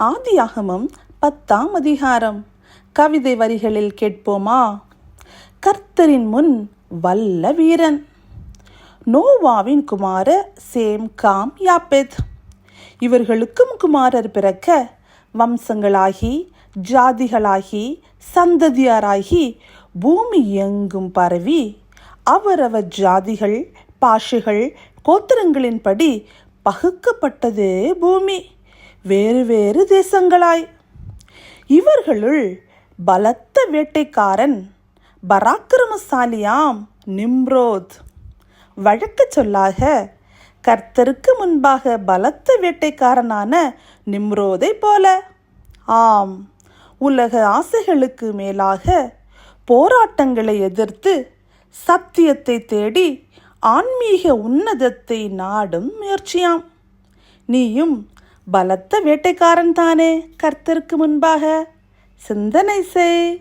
ஆதியாகமம் பத்தாம் அதிகாரம். கவிதை வரிகளில் கேட்போமா? கர்த்தரின் முன் வல்ல வீரன். நோவாவின் குமார சேம் காம் யாப்பெத். இவர்களுக்கும் குமாரர் பிறக்க வம்சங்களாகி ஜாதிகளாகி சந்ததியாராகி பூமி எங்கும் பரவி அவரவர் ஜாதிகள் பாஷைகள் கோத்திரங்களின்படி பகுக்கப்பட்டது பூமி. வேறு வேறு தேசங்களாய். இவர்களுள் பலத்த வேட்டைக்காரன் பராக்கிரமசாலியாம் நிம்ரோத். வழக்கு சொல்லாக கர்த்தருக்கு முன்பாக பலத்த வேட்டைக்காரனான நிம்ரோதை போல. ஆம் உலக ஆசைகளுக்கு மேலாக போராட்டங்களை எதிர்த்து சத்தியத்தை தேடி ஆன்மீக உன்னதத்தை நாடும் முயற்சியாம். நீயும் பலத்த வேட்டைக்காரன் தானே கர்த்தருக்கு முன்பாக. சிந்தனை செய்.